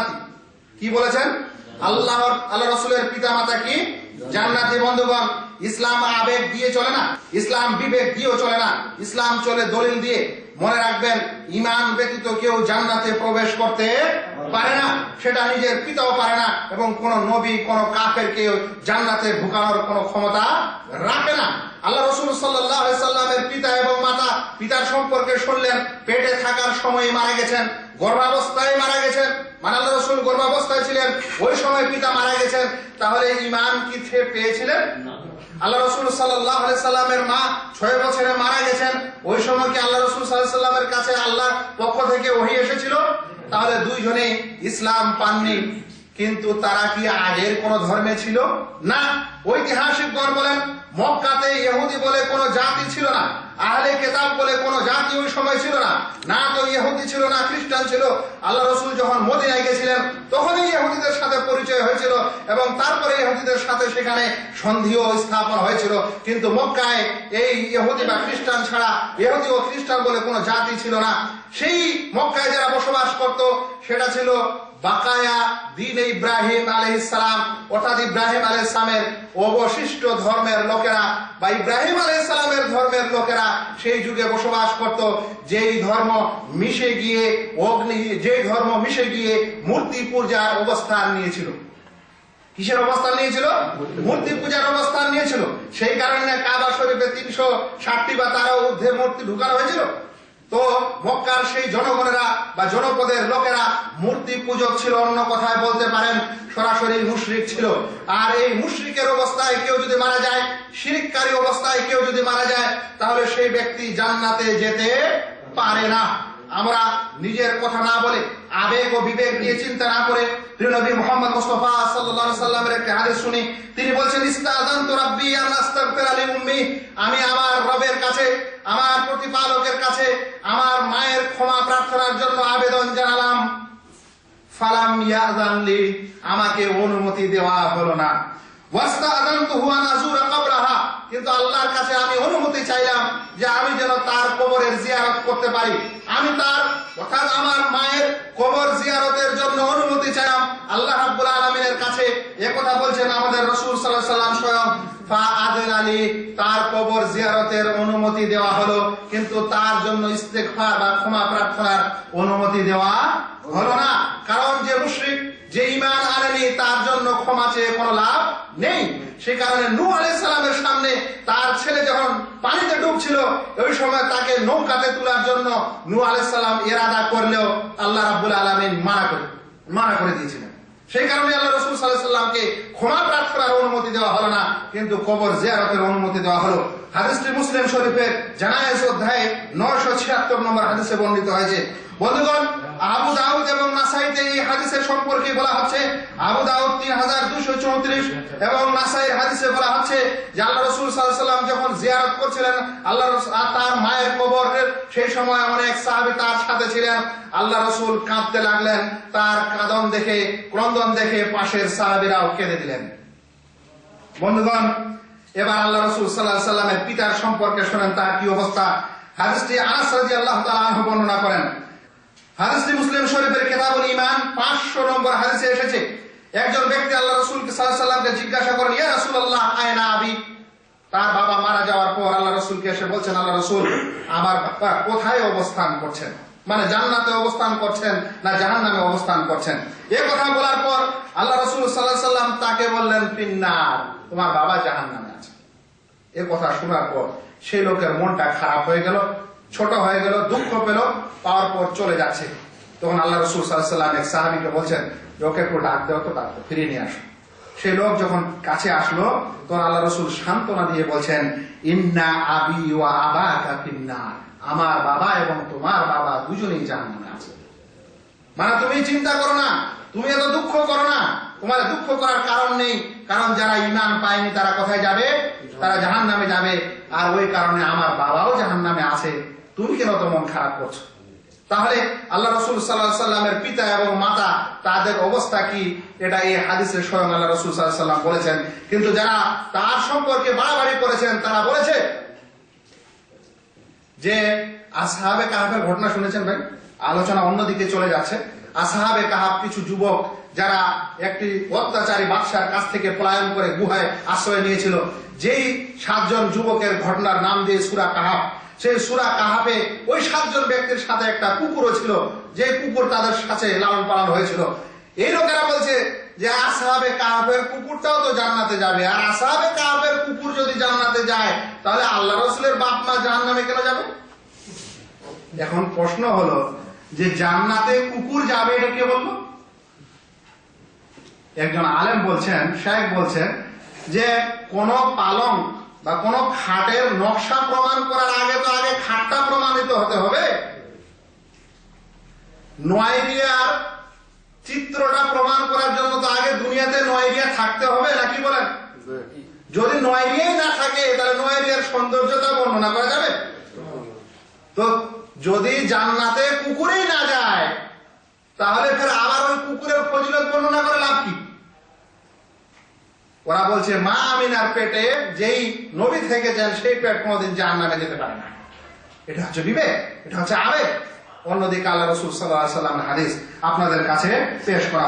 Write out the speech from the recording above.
জান্নাতি। কি বলেছেন? আল্লাহর, আল্লাহ রসুলের পিতা মাতা কি? জান্নাতি বন্ধুগণ, ইসলাম আবেগ দিয়ে চলে না? ইসলাম বিবেক দিয়েও চলে না? ইসলাম চলে দলিল দিয়ে। মনে রাখবেন ইমান ব্যতীত কেউ জান্নাতে প্রবেশ করতে পারে না। সেটা নিজের পিতাও পারে না এবং কোন নবী, কোন কাফের কেউ জান্নাতে ঢুকানোর কোনো ক্ষমতা রাখে না। আল্লাহ রসুল সাল্লাহ সাল্লামের পিতা এবং মাতা পিতার সম্পর্কে শুনলেন পেটে থাকার সময় মারা গেছেন গর্ভাবস্থায় মারা গেছেন মানে আল্লাহ রসুল গর্ভাবস্থায় ছিলেন ওই সময় পিতা মারা গেছেন তাহলে ইমান কি পেয়েছিলেন? আল্লাহ রসুল সাল্লাহ সাল্লামের মা ছয় বছরে মারা গেছেন ওই সময় কি আল্লাহ রসুল সাল্লাহ সাল্লামের কাছে আল্লাহর পক্ষ থেকে ওহি এসেছিল? তাহলে দুইজনে ইসলাম পাননি। কিন্তু তারা কি আগের কোন ধর্মে ছিল? না। ঐতিহাসিক ঐতিহাসিকগণ বলেন, মক্কাতে ইহুদি বলে কোনো জাতি ছিল না। আহলে কেতাব বলে কোনো জাতি ওই সময় ছিল না। না তো ইহুদি ছিল, না খ্রিস্টান ছিল। আল্লাহ রসুল যখন মদিনায় গেছিলেন, তখনই ইহুদিদের সাথে পরিচয় হয়েছিল এবং তারপরে ইহুদিদের সাথে সেখানে সন্ধিও স্থাপন হয়েছিল। কিন্তু মক্কায় এই ইহুদি বা খ্রিস্টান ছাড়া ইহুদি ও খ্রিস্টান বলে কোনো জাতি ছিল না। সেই মক্কায় যারা বসবাস করত, সেটা ছিল বাকায়া দিন ইব্রাহিম আলহিসাম অর্থাৎ ইব্রাহিম আলহিসামের অবশিষ্ট ধর্মের লোকেরা বা ইব্রাহিম আলহিসামের ধর্মের লোকেরা সেই যুগে বসবাস করত। যেই ধর্ম মিশে গিয়ে অগ্নি, যেই ধর্ম মিশে গিয়ে মূর্তি পূজার অবস্থান নিয়েছিল। কিসের অবস্থান নিয়েছিল? মূর্তি পূজার অবস্থান নিয়েছিল। সেই কারণে কাবা শরীফে তিনশো ষাটটি বা তারও ঊর্ধ্বে মূর্তি ঢুকানো হয়েছিল। তো মক্কার সেই জনগণেরা বা জনপদের লোকেরা মূর্তি পূজক ছিল, অন্য কথায় বলতে পারেন, সরাসরি মুশরিক ছিল। আর এই মুশরিকের অবস্থায় কেউ যদি মারা যায়, শিরিককারী অবস্থায় কেউ যদি মারা যায়, তাহলে সেই ব্যক্তি জান্নাতে যেতে পারে না। আমরা নিজের কথা না বলে আবেগ ও বিবেক দিয়ে চিন্তা না করে নবী মোহাম্মদ মুস্তফা সাল্লাল্লাহু সাল্লামের একটা হাদিস শুনি। তিনি বলছেন, ইস্তাযানতু রাব্বি আন আস্তাগফির আলি উম্মি। আমি আমার রবের কাছে, আমার প্রতিপালকের কাছে, আমার মায়ের ক্ষমা প্রার্থনার জন্য আবেদন জানালাম। ফালাম ইয়াযানলি আমাকে অনুমতি দেওয়া হলো না। ওয়াস্তাযানতুহু আন আযুরা কবরাহা কিন্তু আল্লাহর কাছে আমি অনুমতি চাইলাম যে আমি যেন তার কবরের জিয়ারত করতে পারি। আমি তার, অর্থাৎ আমার মায়ের কবর জিয়ারতের জন্য অনুমতি চাইলাম। আল্লাহ রাব্বুল আলামিনের কাছে একথা বলছেন আমাদের রাসূল আলাইহি সাল্লাম স্বয়ং। ফা আদেন আলী তার কবর জিয়ারতের অনুমতি দেওয়া হলো। কিন্তু তার জন্য ইস্তেগফার বা ক্ষমা প্রার্থনার অনুমতি দেওয়া হলো না। কারণ যে মুশরিক, যে ইমান আনেনি, তার জন্য ক্ষমা চেয়ে কোনো লাভ নেই। সে কারণে নূ আলাইহিস সালামের সামনে তার ছেলে যখন পানিতে ডুবছিল, ওই সময় তাকে নৌকাতে তোলার জন্য নূ আলাইহিস সালাম ইরাদা করলেও আল্লাহ রাব্বুল আলামিন মানা করে মানা করে দিয়েছিলেন। সেই কারণে আল্লাহ রসুল সাল্লাহ সাল্লামকে ক্ষমা প্রার্থনার অনুমতি দেওয়া হলো না, কিন্তু কবর জিয়ারতের অনুমতি দেওয়া হলো। হাদিসটি মুসলিম শরীফের জানায়েজ অধ্যায়ে নয়শো ছিয়াত্তর নম্বর হাদিসে বর্ণিত হয়েছে বন্ধুগণ, আবু দাউদ এবং নাসাইতে এই হাদিসের সম্পর্কে বলা হচ্ছে, আবু দাউদ তিন হাজার দুশো চৌত্রিশ এবং নাসাইয়ের হাদিসে বলা হচ্ছে যে আল্লাহ রসুল সাল্লাম যখন জিয়ারত করছিলেন, আল্লাহ তার মায়ের কবরের সেই সময় অনেক সাহাবি তার সাথে ছিলেন। আল্লাহ রসুল কাঁদতে লাগলেন, তার কাঁদন দেখে, ক্রন্দন দেখে পাশের সাহাবিরাও কেঁদে দিলেন। বন্ধুগণ, এবার আল্লাহ রসুল সাল্লাহ সাল্লামের পিতার সম্পর্কে শোনেন, তার কি অবস্থা? হাদিসটি আনাস রাজি আল্লাহ তাআলা বর্ণনা করেন। হাদিসটি মুসলিম শরীফের কেতাবুল ইমান পাঁচশো নম্বর হাদিসে এসেছে। একজন ব্যক্তি আল্লাহ রসুল সাল্লামকে জিজ্ঞাসা করেন ইয়া রসুল আল্লাহ আয়না আবি? তার বাবা মারা যাওয়ার পর আল্লাহ রসুলকে এসে বলছেন, আল্লাহ রসুল, আমার বাবা কোথায় অবস্থান করছেন? মানে জান্নাতে অবস্থান করছেন না জাহান নামে অবস্থান করছেন? এ কথা বলার পর আল্লাহ রসুল সাল্লাহ সাল্লাম তাকে বললেন পিন্নার তোমার বাবা জাহান নামে আছে। এ কথা শোনার পর সেই লোকের মনটা খারাপ হয়ে গেল। ছোট হয়ে গেল, দুঃখ পেল, পাওয়ার পর চলে যাচ্ছে। তখন আল্লাহ রসুল সাল্লাম এক সাহাবিকে বলছেন ওকে একটু ডাক দেওয়া তো ডাক ফিরিয়ে নিয়ে আসো। সেই লোক যখন কাছে আসলো, তখন আল্লাহ রসুল সান্ত্বনা দিয়ে বলছেন, ইন্না আবি ও আবা কাপিন্না আমার বাবা এবং তোমার বাবা দুজনেই জাহান্নামে আছে। মানে তুমি চিন্তা করো না, তুমি এত দুঃখ করো না তোমার দুঃখ করার কারণ নেই, কারণ যারা ইমান পায়নি, তারা কোথায় যাবে? তারা জাহান নামে যাবে। আর ওই কারণে আমার বাবাও জাহান নামে আছে। তুমি কেন তো মন খারাপ করছ। তাহলে আল্লাহ রসুল সাল্লাহ সাল্লামের পিতা এবং মাতা, তাদের অবস্থা কি? এটা এই হাদিসে স্বয়ং আল্লাহ রসুল সাল্লাহ সাল্লাম বলেছেন। কিন্তু যারা তার সম্পর্কে বাড়াবাড়ি করেছেন, তারা বলেছে যে, আসহাবে কাহাবের ঘটনা শুনেছেন ভাই? আলোচনা অন্যদিকে চলে যাচ্ছে। আসাহাবে কাহাব কিছু যুবক যারা একটি অত্যাচারী বাদশার কাছ থেকে পলায়ন করে গুহায় আশ্রয় নিয়েছিল। যেই সাতজন যুবকের ঘটনার নাম দিয়ে সুরা কাহাব সেই সুরা কাহাবে ওই সাতজন ব্যক্তির সাথে একটা কুকুরও ছিল, যে কুকুর তাদের সাথে লালন পালন হয়েছিল। এই লোকেরা বলছে যে, আসাহাবে কাহাবের কুকুরটাও তো জান্নাতে যাবে। আর আসাহাবে কাহাবের কুকুর যদি জান্নাতে যায়, তাহলে আল্লাহ রসুলের বাপ মা জাহান নামে কেন যাবে? এখন প্রশ্ন হলো যে, জান্নাতে কুকুর যাবে এটা কে বলল? একজন আলেম বলছেন শেখ বলছেন যে, কোন পালং বা কোন খাটের নকশা প্রমাণ করার আগে তো আগে খাটটা প্রমাণিত হতে হবে। নয়রিয়ার চিত্রটা প্রমাণ করার জন্য তো আগে দুনিয়াতে নয়রিয়া থাকতে হবে নাকি বলেন? যদি নয়রিয়াই না থাকে, তাহলে নয়রিয়ার সৌন্দর্যতা বর্ণনা করা যাবে? তো যদি জান্নাতে কুকুরেই না যায়, তাহলে ফের আবার ওই কুকুরের ফজিলত বর্ণনা করে লাভ কি? ওরা বলছে, মা আমিনার পেটে যেই নবী থেকে যান সেই পেট কোনোদিন জাহান নামে যেতে পারে না। এটা হচ্ছে বিবেক, এটা হচ্ছে আবেগ। অন্যদিকে আল্লাহ রসুল সাল্লাহ সাল্লাম হাদিস আপনাদের কাছে পেশ করা